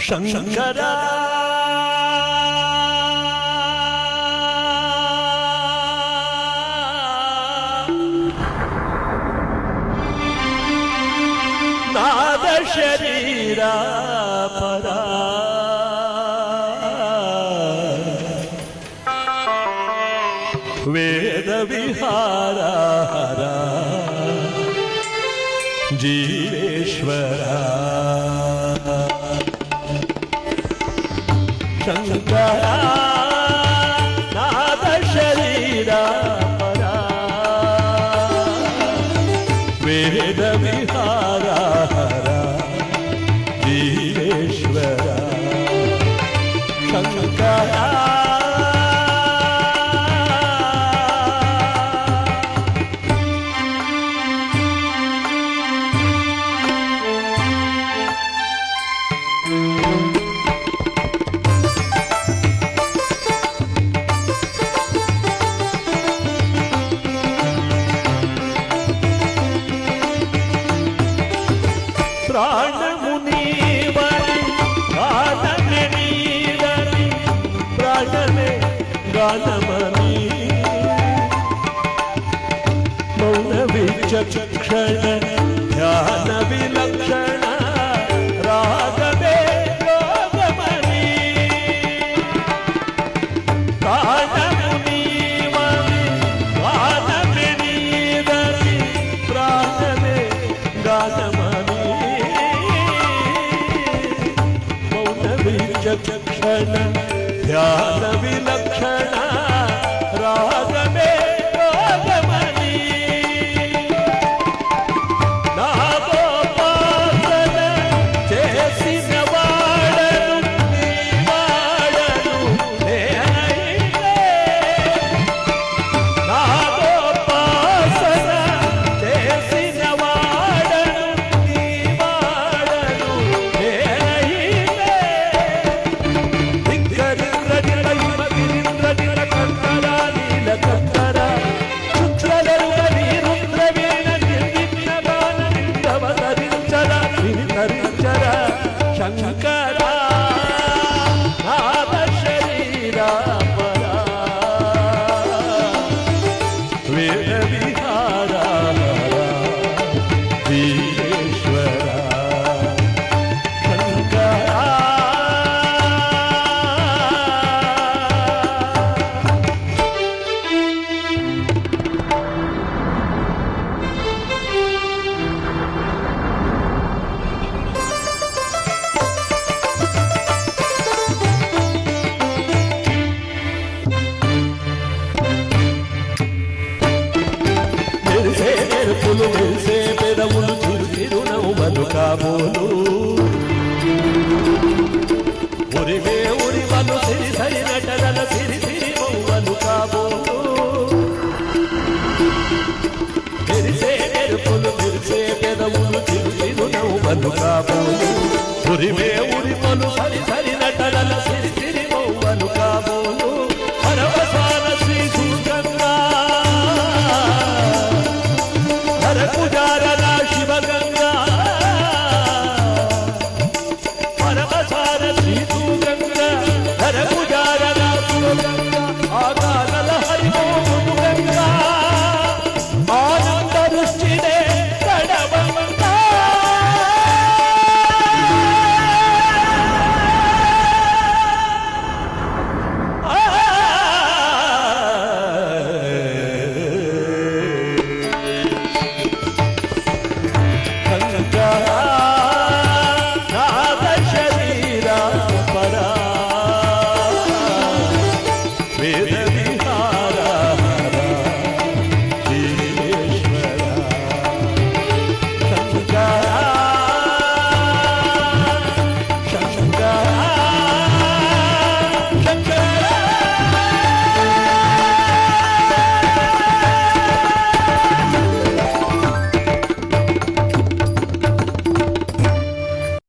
शंकर शङ्करा। नादशरीरा परा। वेदविहारा हरा जीवेश्वरा। ಶಂಕರ ప్రాణము నీవని ప్రాణమే నీవని ప్రాణమే గానమని మౌన విచక్షణ ధ్యాన విలక్షణ नबी लक्षण या नबी लक्षण God. మెరుపులు మెరిసే పెదవులు చిరు బతుకాబోలు కాబోలు. ఉరివే ఉరివలు సిరి సరి నటనల సిరి సిరి మౌవలు కాబోలు. మెరిసే మెరుపులు మెరిసే పెదవులు చిరు బతుకాబోలు